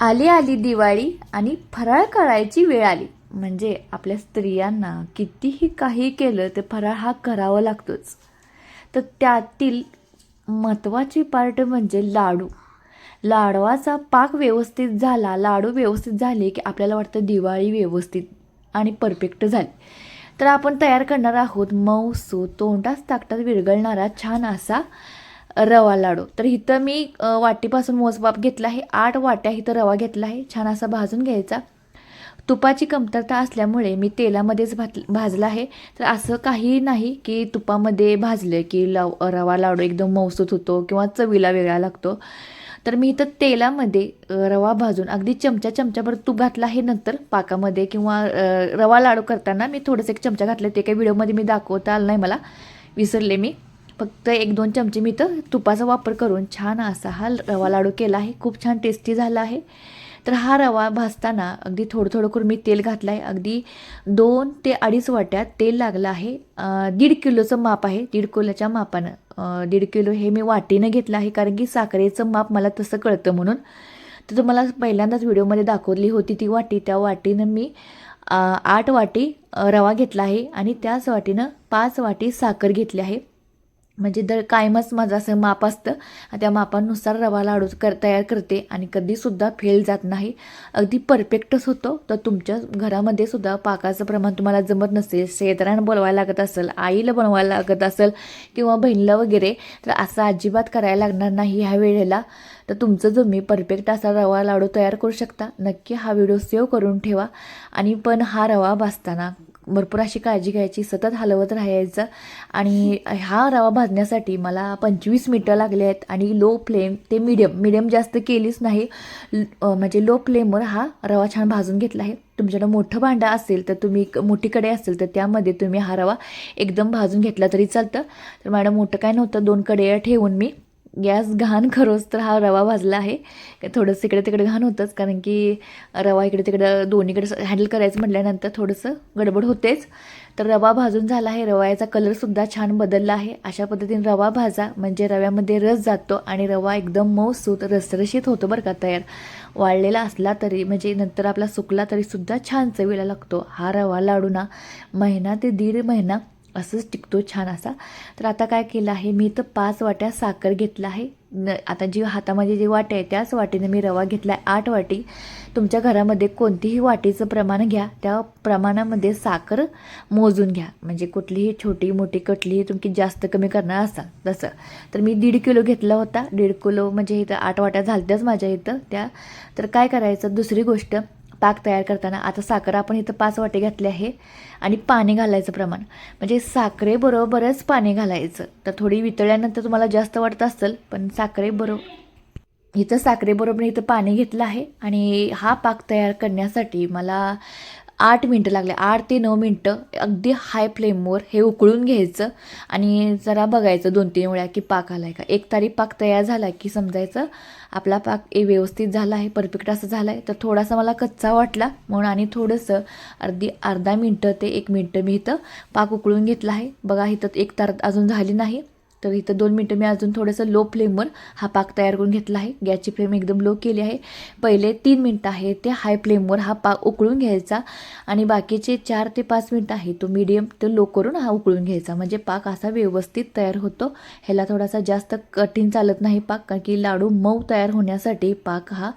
आली आली दिवाळी आणि फराळ करायची वेळ आली. म्हणजे आपल्या स्त्रियांना कितीही काही केलं ते फराळ हा करावा लागतोच. तर त्यातील महत्त्वाची पार्ट म्हणजे लाडू. लाडवाचा पाक व्यवस्थित झाला लाडू व्यवस्थित झाले की आपल्याला वाटतं दिवाळी व्यवस्थित आणि परफेक्ट झाली. तर आपण तयार करणार आहोत मऊसू तोंडास ताकटात विरघळणारा छान असा रवा लाडू. तर इथं मी वाटीपासून मोजमाप घेतला आहे. आठ वाट्या इथं रवा घेतला आहे. छान असा भाजून घ्यायचा. तुपाची कमतरता असल्यामुळे मी तेलामध्येच भात भाजला आहे. तर असं काही नाही की तुपामध्ये भाजलं की लाव रवा लाडू एकदम मौसूत होतो किंवा चवीला वेगळा लागतो. तर मी इथं तेलामध्ये रवा भाजून अगदी चमचा चमचाभर तूप घातला आहे नंतर पाकामध्ये किंवा रवा लाडू करताना मी थोडंसं एक चमचा घातलं ते काही व्हिडिओमध्ये मी दाखवता आलं नाही मला. विसरले मी. फक्त एक दोन चमचे मी तर तुपाचा वापर करून छान असा हा रवा लाडू केला आहे. खूप छान टेस्टी झाला आहे. तर हा रवा भाजताना अगदी थोडं थोडं करून मी तेल घातलं आहे अगदी दोन ते अडीच वाट्यात तेल लागलं आहे. दीड किलोचं माप आहे. दीड किलोच्या मापानं. दीड किलो हे मी वाटीनं घेतलं आहे कारण की साखरेचं माप मला तसं कळतं म्हणून. तर तुम्हाला पहिल्यांदाच व्हिडिओमध्ये दाखवली होती ती वाटी. त्या वाटीनं मी आठ वाटी रवा घेतला आहे आणि त्याच वाटीनं पाच वाटी साखर घेतली आहे. म्हणजे दर कायमच माझं असं माप असतं. त्या मापानुसार रवा लाडू कर तयार करते. आणि कधीसुद्धा फेल जात नाही. अगदी परफेक्टच होतो. तर तुमच्या घरामध्ये सुद्धा पाकाचं प्रमाण तुम्हाला जमत नसेल शेजाऱ्यांना बोलवायला लागत असेल आईला बनवायला लागत असेल किंवा बहिणीला वगैरे तर असं अजिबात करायला लागणार नाही ह्या वेळेला. तर तुमचं तुम्ही परफेक्ट असा रवा लाडू तयार करू शकता. नक्की हा व्हिडिओ सेव्ह करून ठेवा. आणि पण हा रवा भाजताना भरपूर अशी काळजी घ्यायची सतत हलवत राहायचं. आणि हा रवा भाजण्यासाठी मला पंचवीस मिनटं लागले आहेत आणि लो फ्लेम ते मिडियम मिडियम जास्त केलीच नाही. म्हणजे लो फ्लेमवर हा रवा छान भाजून घेतला आहे. तुमच्याकडं मोठं भांडं असेल तर तुम्ही मोठी कढई असेल तर त्यामध्ये तुम्ही हा रवा एकदम भाजून घेतला तरी चालतं. तर मॅडम मोठं काय नव्हतं दोन कढया ठेवून मी गॅस घाण खरोच तर हा रवा भाजला आहे. थोडंसं इकडे तिकडे घाण होतंच कारण की रवा इकडे तिकडं दोन्हीकडे हँडल करायचं म्हटल्यानंतर थोडंसं गडबड होतेच. तर रवा भाजून झाला आहे रव्याचा कलरसुद्धा छान बदलला आहे. अशा पद्धतीने रवा भाजा म्हणजे रव्यामध्ये रस जातो आणि रवा एकदम मऊसूत रसरशीत होतो बरं का तयार. वाळलेला असला तरी म्हणजे नंतर आपला सुकला तरीसुद्धा छान चवीला लागतो. हा रवा लाडू ना महिना ते दीड महिना असंच टिकतो छान असा. तर आता काय केलं आहे मी तर पाच वाट्या साखर घेतला आहे. न आता जी हातामध्ये जी वाटी आहे त्याच वाटीने मी रवा घेतला आहे आठ वाटी. तुमच्या घरामध्ये कोणतीही वाटीचं प्रमाण घ्या त्या प्रमाणामध्ये साखर मोजून घ्या. म्हणजे कुठलीही छोटी मोठी कटलीही तुम्ही जास्त कमी करणार असाल तसं. तर मी दीड किलो घेतला होता. दीड किलो म्हणजे इथं आठ वाट्या झालत्याच माझ्या इथं त्या. तर काय करायचं? दुसरी गोष्ट पाक तयार करताना आता साखर आपण इथं पाच वाटे घातले आहे आणि पाणी घालायचं प्रमाण. म्हणजे साखरेबरोबरच पाणी घालायचं. तर थोडी वितळल्यानंतर तुम्हाला जास्त वाटत असेल पण साखरेबरोबर इथं साखरेबरोबर इथं पाणी घेतलं आहे आणि हा पाक तयार करण्यासाठी मला आठ मिनटं लागले. आठ ते नऊ मिनटं अगदी हाय फ्लेमवर हे उकळून घ्यायचं आणि जरा बघायचं दोन तीन वेळा की पाक आला आहे का. एक तारी पाक तयार झाला की समजायचं आपला पाक ए व्यवस्थित झाला आहे परफेक्ट असं झाला आहे तर थोडासा मला कच्चा वाटला म्हणून आणि थोडंसं अर्धी अर्धा मिनटं ते एक मिनटं मी इथं पाक उकळून घेतला आहे. बघा इथं एक तार अजून झाली नाही. तर इथं दोन मिनटं मी अजून थोडंसं लो फ्लेमवर हा पाक तयार करून घेतला आहे. गॅसची फ्लेम एकदम लो केली आहे. पहिले तीन मिनटं आहे ते हाय फ्लेमवर हा पाक उकळून घ्यायचा आणि बाकीचे चार ते पाच मिनटं आहे तो मीडियम ते लो करून हा उकळून घ्यायचा. म्हणजे पाक असा व्यवस्थित तयार होतो. ह्याला थोडासा जास्त कठीण चालत नाही पाक कारण की लाडू मऊ तयार होण्यासाठी पाक हा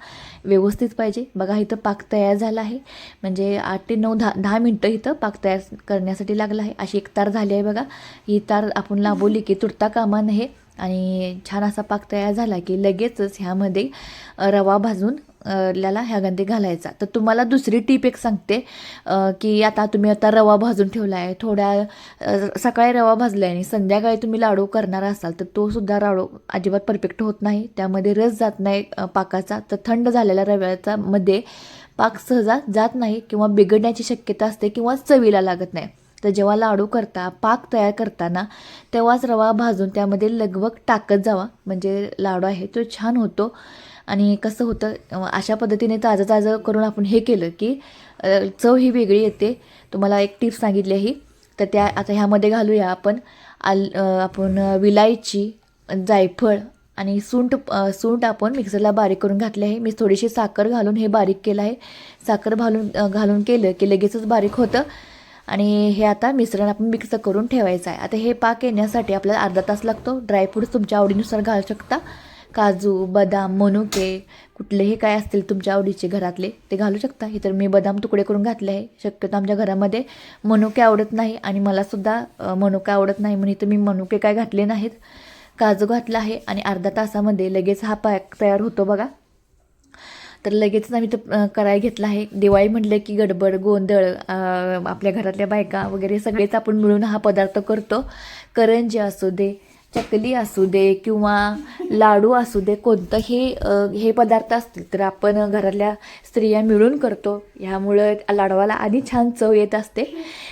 व्यवस्थित पाहिजे. बघा इथं पाक तयार झाला आहे. म्हणजे आठ ते नऊ दहा दहा मिनटं इथं पाक तयार करण्यासाठी लागला आहे. अशी एक तार झाली आहे बघा. ही तार आपण लांबवली की तुरता कामा नये आणि छान असा पाक तयार झाला की लगेचच ह्यामध्ये रवा भाजून अ, ह्या ह्यामध्ये घालायचा. तर तुम्हाला दुसरी टीप एक सांगते की आता तुम्ही आता रवा भाजून ठेवला आहे थोड्या सकाळी रवा भाजला आहे आणि संध्याकाळी तुम्ही लाडू करणार असाल तर तो सुद्धा लाडू अजिबात परफेक्ट होत नाही. त्यामध्ये रस जात नाही पाकाचा. तर थंड झालेल्या रव्याचा मध्ये पाक सहजा जात नाही किंवा बिघडण्याची शक्यता असते किंवा चवीला लागत नाही. तर जेव्हा लाडू करता पाक तयार करताना तेव्हाच रवा भाजून त्यामध्ये लगबग टाकत जावा. म्हणजे लाडू आहे तो छान होतो. आणि कसं होतं अशा पद्धतीने ताजं ताजं करून आपण हे केलं की चव ही वेगळी येते. तुम्हाला एक टिप्स सांगितली आहे ही. तर त्या आता ह्यामध्ये घालूया आपण आल आपण विलायची जायफळ आणि सुंट सुंट आपण मिक्सरला बारीक करून घातले आहे. मी थोडीशी साखर घालून हे बारीक केलं आहे. साखर घालून घालून केलं की लगेचच बारीक होतं. आणि हे आता मिश्रण आपण मिक्स करून ठेवायचं आहे. आता हे पाक येण्यासाठी आपल्याला अर्धा तास लागतो. ड्रायफ्रूट्स तुमच्या आवडीनुसार घालू शकता. काजू बदाम मनुके कुठलेही काय असतील तुमच्या आवडीचे घरातले ते घालू शकता. इतर मी बदाम तुकडे करून घातले आहे. शक्यतो आमच्या घरामध्ये मनुके आवडत नाही आणि मलासुद्धा मनुके आवडत नाही म्हणून इथं मी मनुके काय घातले नाहीत. काजू घातला आहे आणि अर्धा तासामध्ये लगेच हा पॅक तयार होतो बघा. तर लगेचच आम्ही तो करायला घेतला आहे. दिवाळी म्हटलं की गडबड गोंधळ आपल्या घरातल्या बायका वगैरे सगळेच आपण मिळून हा पदार्थ करतो. करंजी असू दे चकली असू दे किंवा लाडू असू दे कोणतंही हे पदार्थ असतील तर आपण घरातल्या स्त्रिया मिळून करतो. ह्यामुळं लाडवाला आणि छान चव येत असते.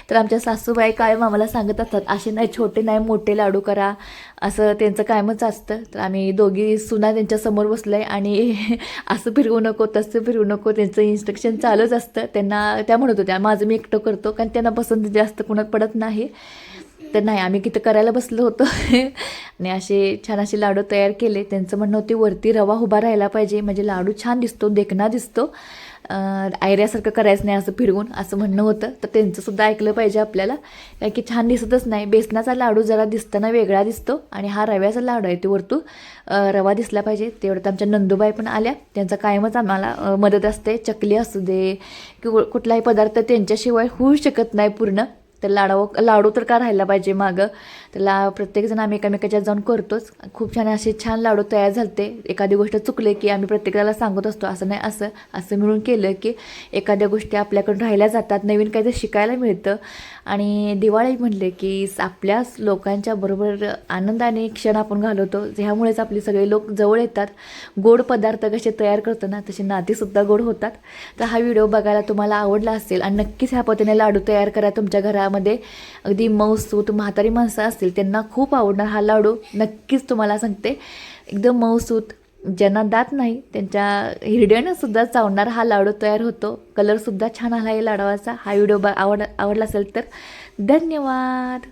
तर आमच्या सासूबाई कायम आम्हाला सांगत असतात असे नाही छोटे नाही मोठे लाडू करा. असं त्यांचं कायमच असतं. तर आम्ही दोघी सुना त्यांच्यासमोर बसलो आहे आणि असं फिरवू नको तसं फिरवू नको. त्यांचं इन्स्ट्रक्शन चालूच असतं. त्यांना त्या म्हणत होत्या माझं मी एकटं करतो कारण त्यांना पसंत जास्त कुणात पडत नाही. तर नाही आम्ही किती करायला बसलो होतो. आणि असे छान असे लाडू तयार केले. त्यांचं म्हणणं होते वरती रवा उभा राहायला पाहिजे. म्हणजे लाडू छान दिसतो देखणा दिसतो. आयऱ्यासारखं करायचं नाही असं फिरवून असं म्हणणं होतं. तर त्यांचं सुद्धा ऐकलं पाहिजे आपल्याला. कारण की छान दिसतच नाही. बेसनाचा लाडू जरा दिसताना वेगळा दिसतो. आणि हा रव्याचा लाडू आहे ते वरतून रवा दिसला पाहिजे. तेवढं आमच्या नंदूबाई पण आल्या. त्यांचा कायमच आम्हाला मदत असते. चकली असू दे किंवा कुठलाही पदार्थ त्यांच्याशिवाय होऊ शकत नाही पूर्ण. तर लाडू लाडू तर का राहायला पाहिजे मागं? तर ला प्रत्येकजण आम्ही एकामेकाच्या जाऊन करतोच. खूप छान असे छान लाडू तयार झालते. एखादी गोष्ट चुकले की आम्ही प्रत्येकाला सांगत असतो असं नाही असं असं मिळून केलं की एखाद्या गोष्टी आपल्याकडून राहिल्या जातात. नवीन काहीतरी शिकायला मिळतं. आणि दिवाळी म्हणले की आपल्याच लोकांच्या बरोबर आनंदाने क्षण आपण घालवतो. ह्यामुळेच आपले सगळे लोक जवळ येतात. गोड पदार्थ कसे तयार करतो ना तसे नातेसुद्धा गोड होतात. तर हा व्हिडिओ बघायला तुम्हाला आवडला असेल आणि नक्कीच ह्या पद्धतीने लाडू तयार करा तुमच्या काळामध्ये अगदी मऊसूत म्हातारी माणसं असतील त्यांना खूप आवडणार हा लाडू. नक्कीच तुम्हाला सांगते एकदम मऊसूत ज्यांना दात नाही त्यांच्या हिरड्यानं सुद्धा चावणार हा लाडू तयार होतो. कलरसुद्धा छान आला आहे लाडवाचा. हा व्हिडिओ बा आवड आवडला असेल तर धन्यवाद.